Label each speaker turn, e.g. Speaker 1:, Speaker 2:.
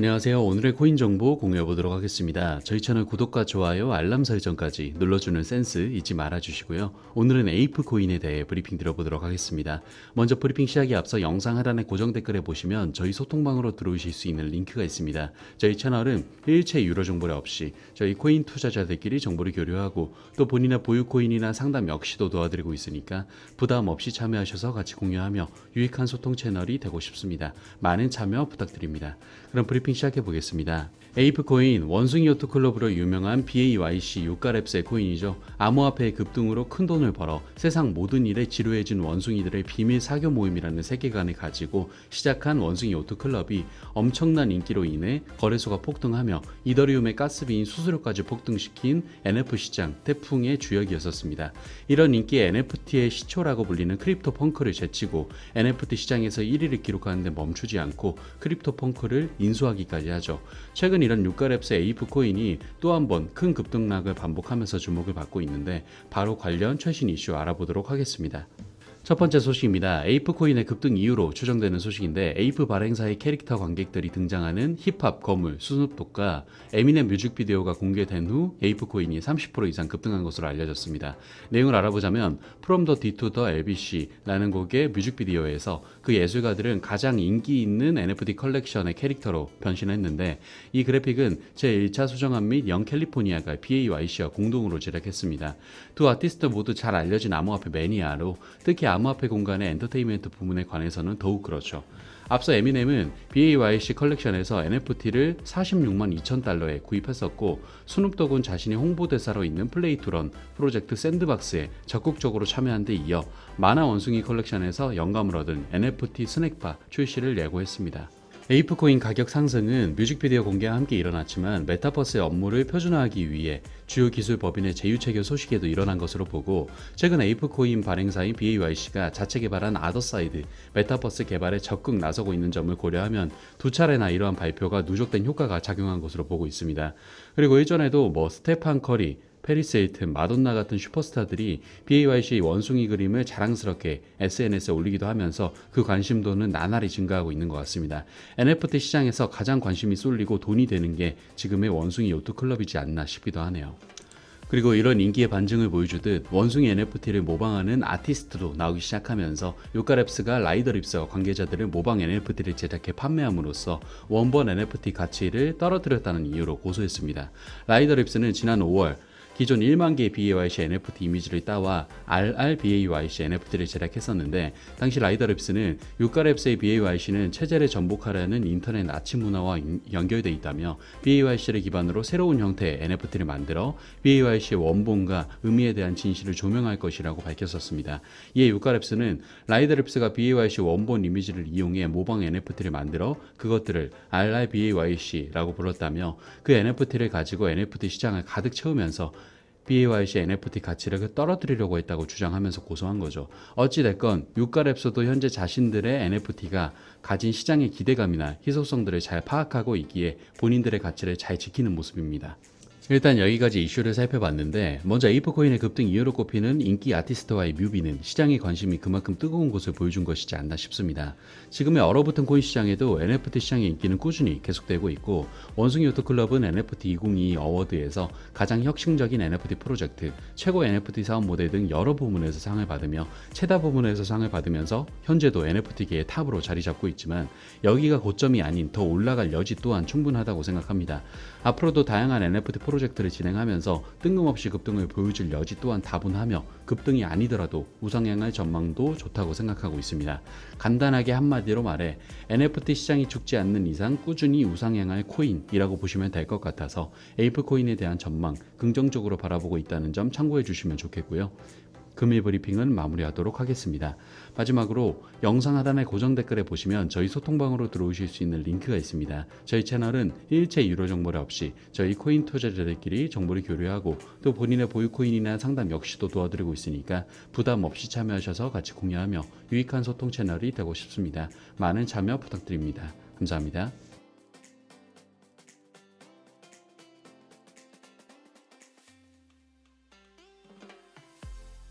Speaker 1: 안녕하세요. 오늘의 코인 정보 공유해 보도록 하겠습니다. 저희 채널 구독과 좋아요, 알람 설정까지 눌러주는 센스 잊지 말아 주시고요. 오늘은 에이프 코인에 대해 브리핑 드려보도록 하겠습니다. 먼저 브리핑 시작에 앞서 영상 하단의 고정 댓글에 보시면 저희 소통방으로 들어오실 수 있는 링크가 있습니다. 저희 채널은 일체 유료 정보를 없이 저희 코인 투자자들끼리 정보를 교류하고 또 본인의 보유 코인이나 상담 역시도 도와드리고 있으니까 부담 없이 참여하셔서 같이 공유하며 유익한 소통 채널이 되고 싶습니다. 많은 참여 부탁드립니다. 그럼 브리핑 시작해 보겠습니다. 에이프 코인 원숭이 요트 클럽으로 유명한 BAYC 유가랩스의 코인이죠. 암호화폐의 급등으로 큰 돈을 벌어 세상 모든 일에 지루해진 원숭이들의 비밀 사교 모임이라는 세계관을 가지고 시작한 원숭이 요트 클럽이 엄청난 인기로 인해 거래소가 폭등하며 이더리움의 가스비인 수수료까지 폭등시킨 NFT 시장 태풍의 주역이었었습니다. 이런 인기의 NFT의 시초라고 불리는 크립토 펑크를 제치고 NFT 시장에서 1위를 기록하는데 멈추지 않고 크립토 펑크를 인수하기 까지 하죠. 최근 이런 유가랩스 에이프 코인이 또 한 번 큰 급등락을 반복하면서 주목을 받고 있는데 바로 관련 최신 이슈 알아보도록 하겠습니다. 첫 번째 소식입니다. 에이프 코인의 급등 이유로 추정되는 소식인데 에이프 발행사의 캐릭터 관객들이 등장하는 힙합 거물 스눕독과 에미넴 뮤직비디오가 공개된 후 에이프 코인이 30% 이상 급등한 것으로 알려졌습니다. 내용을 알아보자면 From the D to the LBC라는 곡의 뮤직비디오에서 그 예술가들은 가장 인기 있는 NFT 컬렉션의 캐릭터로 변신했는데 이 그래픽은 제1차 수정안 및 영 캘리포니아가 BAYC와 공동으로 제작했습니다. 두 아티스트 모두 잘 알려진 암호화폐 매니아로 특히 암호화폐 공간의 엔터테인먼트 부분에 관해서는 더욱 그렇죠. 앞서 에미넴은 BAYC 컬렉션에서 NFT를 46만 2천 달러에 구입했었고 스눕독은 자신이 홍보대사로 있는 플레이투런 프로젝트 샌드박스에 적극적으로 참여한 데 이어 만화 원숭이 컬렉션에서 영감을 얻은 NFT 스낵바 출시를 예고했습니다. 에이프 코인 가격 상승은 뮤직비디오 공개와 함께 일어났지만 메타버스의 업무를 표준화하기 위해 주요 기술 법인의 제휴 체결 소식에도 일어난 것으로 보고 최근 에이프 코인 발행사인 BAYC가 자체 개발한 아더사이드 메타버스 개발에 적극 나서고 있는 점을 고려하면 두 차례나 이러한 발표가 누적된 효과가 작용한 것으로 보고 있습니다. 그리고 일전에도 뭐 스테판 커리 페리스 에이튼, 마돈나 같은 슈퍼스타들이 BAYC 원숭이 그림을 자랑스럽게 SNS에 올리기도 하면서 그 관심도는 나날이 증가하고 있는 것 같습니다. NFT 시장에서 가장 관심이 쏠리고 돈이 되는 게 지금의 원숭이 요트 클럽이지 않나 싶기도 하네요. 그리고 이런 인기의 반증을 보여주듯 원숭이 NFT를 모방하는 아티스트도 나오기 시작하면서 요가랩스가 라이더립스와 관계자들을 모방 NFT를 제작해 판매함으로써 원본 NFT 가치를 떨어뜨렸다는 이유로 고소했습니다. 라이더립스는 지난 5월 기존 1만 개의 BAYC NFT 이미지를 따와 RRBAYC NFT를 제작했었는데 당시 라이더랩스는 유가랩스의 BAYC는 체제를 전복하려는 인터넷 나치 문화와 연결돼 있다며 BAYC를 기반으로 새로운 형태의 NFT를 만들어 BAYC의 원본과 의미에 대한 진실을 조명할 것이라고 밝혔었습니다. 이에 유가랩스는 라이더랩스가 BAYC 원본 이미지를 이용해 모방 NFT를 만들어 그것들을 RRBAYC라고 불렀다며 그 NFT를 가지고 NFT 시장을 가득 채우면서 BAYC NFT 가치를 떨어뜨리려고 했다고 주장하면서 고소한 거죠. 어찌됐건 유가랩서도 현재 자신들의 NFT가 가진 시장의 기대감이나 희소성들을 잘 파악하고 있기에 본인들의 가치를 잘 지키는 모습입니다. 일단 여기까지 이슈를 살펴봤는데 먼저 에이프코인의 급등 이유로 꼽히는 인기 아티스트와의 뮤비는 시장의 관심이 그만큼 뜨거운 것을 보여준 것이지 않나 싶습니다. 지금의 얼어붙은 코인 시장에도 NFT 시장의 인기는 꾸준히 계속되고 있고 원숭이 요트클럽은 NFT 2022 어워드에서 가장 혁신적인 NFT 프로젝트, 최고 NFT 사업 모델 등 여러 부문에서 상을 받으며 최다 부문에서 상을 받으면서 현재도 NFT계의 탑으로 자리 잡고 있지만 여기가 고점이 아닌 더 올라갈 여지 또한 충분하다고 생각합니다. 앞으로도 다양한 NFT 프로젝트를 진행하면서 뜬금없이 급등을 보여줄 여지 또한 다분하며 급등이 아니더라도 우상향할 전망도 좋다고 생각하고 있습니다. 간단하게 한마디로 말해 NFT 시장이 죽지 않는 이상 꾸준히 우상향할 코인이라고 보시면 될 것 같아서 에이프 코인에 대한 전망 긍정적으로 바라보고 있다는 점 참고해 주시면 좋겠고요. 금일 브리핑은 마무리하도록 하겠습니다. 마지막으로 영상 하단의 고정 댓글에 보시면 저희 소통방으로 들어오실 수 있는 링크가 있습니다. 저희 채널은 일체 유료 정보를 없이 저희 코인 투자자들끼리 정보를 교류하고 또 본인의 보유 코인이나 상담 역시도 도와드리고 있으니까 부담 없이 참여하셔서 같이 공유하며 유익한 소통 채널이 되고 싶습니다. 많은 참여 부탁드립니다. 감사합니다.